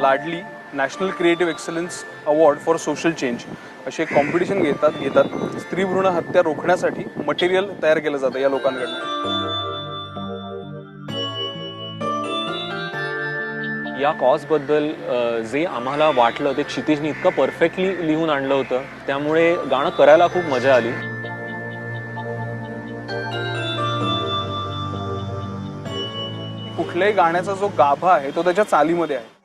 Laadli national creative excellence award for social change. असे competition घेतात घेतात. स्त्री भ्रूण हत्या रोखण्यासाठी मटेरियल तयार केलं जातं या लोकांकडनं. या कॉजबद्दल जे आम्हाला वाटलं ते क्षितिजने इतकं परफेक्टली लिहून आणलं होतं. त्यामुळे गाणं करायला खूप मजा आली. कुठल्याही गाण्याचा जो गाभा आहे तो त्याच्या चालीमध्ये आहे.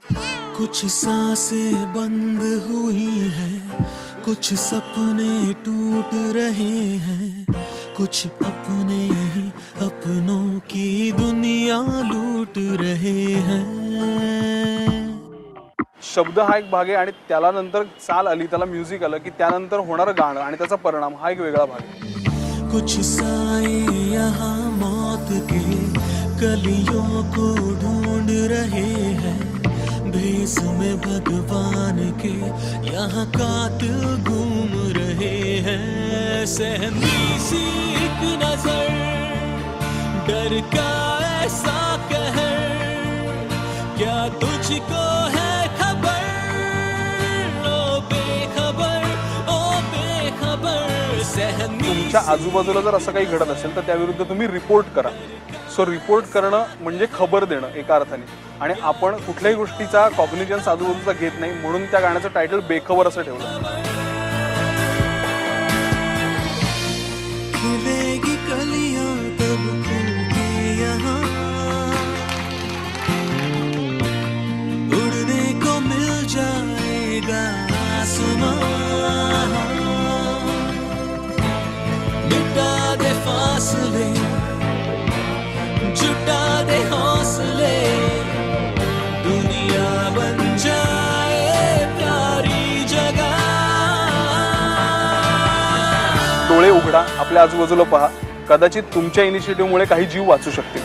कुछ साँसें बंद हुई हैं कुछ सपने टूट रहे हैं कुछ अपने ही अपनों की दुनिया लूट रहे हैं। शब्द हा एक भाग आहे आणि त्याला नंतर चाल आली त्याला म्युझिक आलं की त्यानंतर होणारं गाणं आणि त्याचा परिणाम हा एक वेगळा भाग आहे. कुछ साए यहाँ मौत के कलियों को ढूंढ रहे हैं भेस में भगवान के यहाँ कातिल घूम रहे हैं। सहमी सी एक नज़र डर का ऐसा कहर क्या तुझको है खबर? ओ बेखबर ओ बेखबर सहमी तुमच्या आजूबाजूला जर असं काही घडत असेल तर त्याविरुद्ध तुम्ही रिपोर्ट करा. सो रिपोर्ट करणं म्हणजे खबर देणं एका अर्थाने. आणि आपण कुठल्याही गोष्टीचा कॉग्निजन्स आजूबाजूचा घेत नाही म्हणून त्या गाण्याचं टायटल बेखबर असं ठेवलं. डोळे उघडा आपल्या आजूबाजूला पहा. कदाचित तुमच्या इनिशिएटिव्हमुळे काही जीव वाचू शकतील.